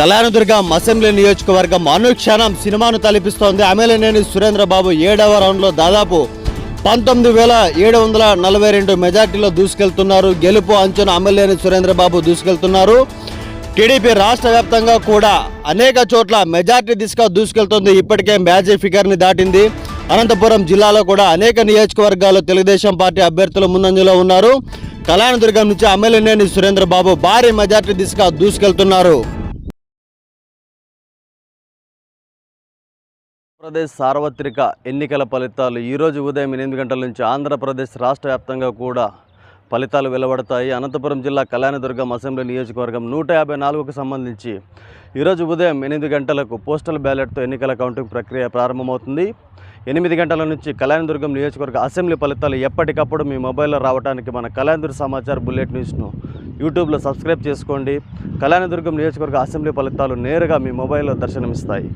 Kalyandurg assembly నియోజకవర్గం అనుక్షణం సినిమాను తలపిస్తోంది. అమేలనేని సురేంద్రబాబు ఏడవ రౌండ్లో దాదాపు పంతొమ్మిది వేల ఏడు వందల నలభై రెండు మెజార్టీలో దూసుకెళ్తున్నారు. గెలుపు అంచున అమలేని సురేంద్రబాబు దూసుకెళ్తున్నారు. టీడీపీ రాష్ట్ర వ్యాప్తంగా కూడా అనేక చోట్ల మెజార్టీ దిశగా దూసుకెళ్తుంది. ఇప్పటికే మ్యాజిక్ ఫిగర్ని దాటింది. అనంతపురం జిల్లాలో కూడా అనేక నియోజకవర్గాల్లో తెలుగుదేశం పార్టీ అభ్యర్థులు ముందంజలో ఉన్నారు. కళ్యాణదుర్గం నుంచి అమలేనేని సురేంద్రబాబు భారీ మెజార్టీ దిశగా దూసుకెళ్తున్నారు. ఆంధ్రప్రదేశ్ సార్వత్రిక ఎన్నికల ఫలితాలు ఈరోజు ఉదయం ఎనిమిది గంటల నుంచి ఆంధ్రప్రదేశ్ రాష్ట్ర వ్యాప్తంగా కూడా ఫలితాలు వెలువడతాయి. అనంతపురం జిల్లా కళ్యాణదుర్గం అసెంబ్లీ నియోజకవర్గం నూట యాభై నాలుగుకు సంబంధించి ఈరోజు ఉదయం ఎనిమిది గంటలకు పోస్టల్ బ్యాలెట్తో ఎన్నికల కౌంటింగ్ ప్రక్రియ ప్రారంభమవుతుంది. ఎనిమిది గంటల నుంచి కళ్యాణదుర్గం నియోజకవర్గ అసెంబ్లీ ఫలితాలు ఎప్పటికప్పుడు మీ మొబైల్లో రావడానికి మన కళ్యాణదుర్గ సమాచార బుల్లెట్ న్యూస్ను యూట్యూబ్లో సబ్స్క్రైబ్ చేసుకోండి. కళ్యాణదుర్గం నియోజకవర్గ అసెంబ్లీ ఫలితాలు నేరుగా మీ మొబైల్లో దర్శనమిస్తాయి.